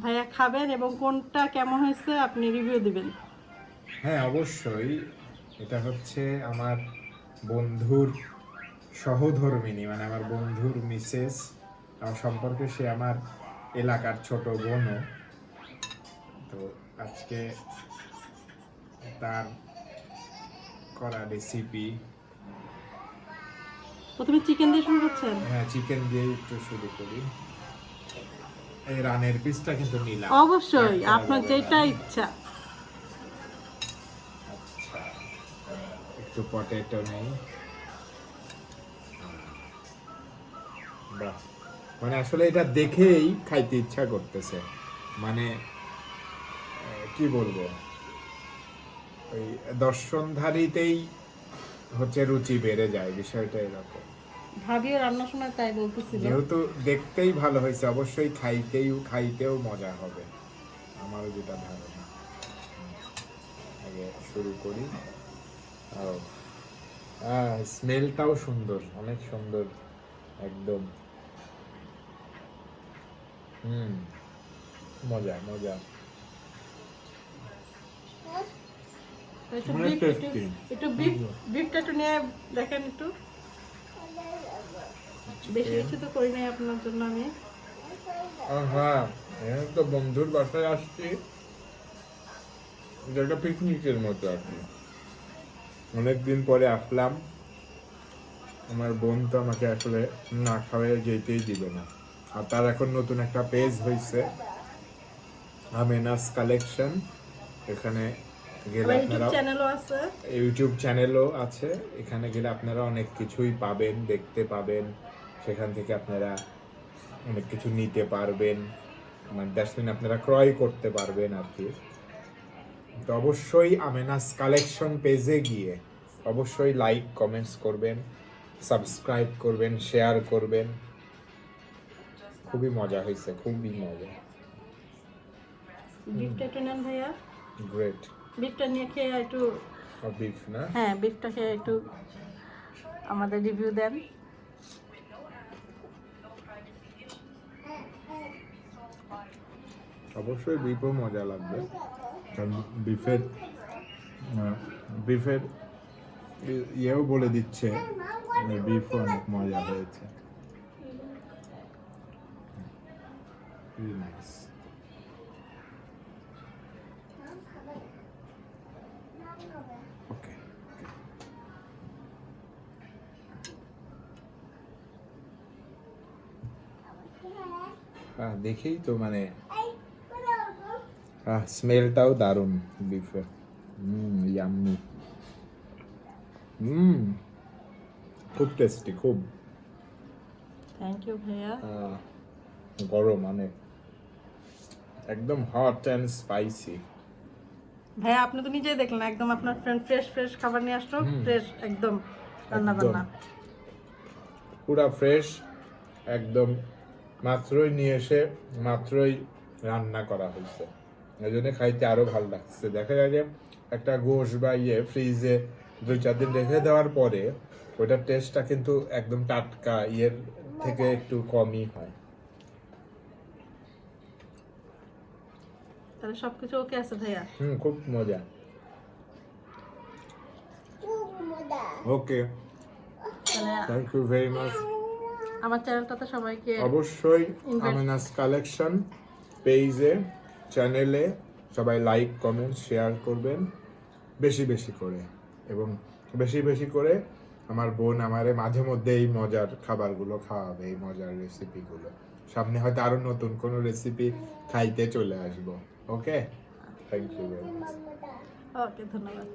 ভাইয়া খাবেন এবং কোনটা কেমন হয়েছে আপনি রিভিউ দিবেন। হ্যাঁ অবশ্যই। এটা হচ্ছে আমার বন্ধুর সহধর্মিনী মানে আমার বন্ধুর মিসেস আমার সম্পর্কে সে আমার এলাকার ছোট বোনও। তো আজকে তার করা রেসিপি প্রথমে চিকেন দিয়ে শুরু করছেন? হ্যাঁ চিকেন দিয়ে একটু শুরু করি। এই রানের পিসটা কিন্তু নিলাম। অবশ্যই আপনার যেটা ইচ্ছা। আচ্ছা একটু পটেটো নেই। বাহ। মানে আসলে এটা দেখেই খাইতে ইচ্ছা করতেছে। মানে কি বলব? ওই দর্শনধারীতেই হচ্ছে রুচি বেড়ে যায় বিষয়টা এরকম। ভাবিও রান্নার সময় তাই বলতেছিল। যেহেতু দেখতেই ভালো হয়েছে অবশ্যই খাইতেই খাইতেও মজা হবে। আমারও যেটা ধারণা। আগে শুরু করি। স্মেলটাও সুন্দর অনেক সুন্দর একদম। হুম মজা মজা। একটু বিফ বিফটা একটু নিয়ে দেখেন একটু। বেশি কিছু তো করি নাই আপনার জন্য আমি। হ্যাঁ এখানে তো বন্ধুর বাসায় আসছি। পিকনিকের মতো আর কি। অনেকদিন পরে আসলাম। আমার বোন তো আমাকে আসলে না খাওয়াই যেতেই দিবে না। আর তার এখন নতুন একটা পেজ হয়েছে আমেনাস কালেকশন। এখানে গেলে আপনারা ইউটিউব চ্যানেলও আছে। এখানে গেলে আপনারা অনেক কিছুই পাবেন দেখতে পাবেন। সেখান থেকে আপনারা অনেক কিছু নিতে পারবেন। মানে ডাস্টবিন আপনারা ক্রয় করতে পারবেন আর কি তো অবশ্যই আমেনাস কালেকশন পেজে গিয়ে অবশ্যই লাইক কমেন্টস করবেন সাবস্ক্রাইব করবেন শেয়ার করবেন। খুবই মজা হয়েছে খুবই মজা। বিফটা একটু নেন ভাইয়া। গ্রেট বিফটা নিয়ে খেয়ে একটু বিফ না? হ্যাঁ বিফটা খেয়ে একটু আমাদের রিভিউ দেন। অবশ্যই বিফও মজা লাগবে। কারণ বিফের বিফের ইয়েও বলে দিচ্ছে যে বিফও অনেক মজা হয়েছে। হ্যাঁ দেখেই তো মানে আহ স্মেলটাও দারুণ বিফের হুম ইয়াম্মি হুম খুব টেস্টি খুব। থ্যাংক ইউ ভাইয়া। গরম অনেক একদম হট অ্যান্ড স্পাইসি ভাইয়া আপনি তো নিজেই দেখলেন একদম আপনার ফ্রেন্ড ফ্রেশ ফ্রেশ খাবার নিয়ে আসলো ফ্রেশ একদম রান্না বান্না। পুরা ফ্রেশ একদম মাত্রই নিয়ে এসে মাত্রই রান্না করা হয়েছে। এই জন্য খাইতে আরও ভালো লাগছে। দেখা যায় যে একটা গোশ বা ইয়ে ফ্রিজে দুই চার দিন রেখে দেওয়ার পরে ওটার টেস্টটা কিন্তু একদম টাটকা ইয়ের থেকে একটু কমই হয়। তাহলে সবকিছু ওকে আছে ভাইয়া? হুম খুব মজা। Okay thank you very much আমার চ্যানেলটাতে সবাইকে অবশ্যই আমিনাস কালেকশন পেজে চ্যানেলে সবাই লাইক কমেন্ট শেয়ার করবেন, বেশি বেশি করে। এবং বেশি বেশি করে আমার বোন আমারে মাঝে মধ্যে এই মজার খাবারগুলো খাওয়াবে, এই মজার রেসিপিগুলো সামনে হয়তো আরও নতুন কোনো রেসিপি খাইতে চলে আসব। Okay thank you very much okay ধন্যবাদ।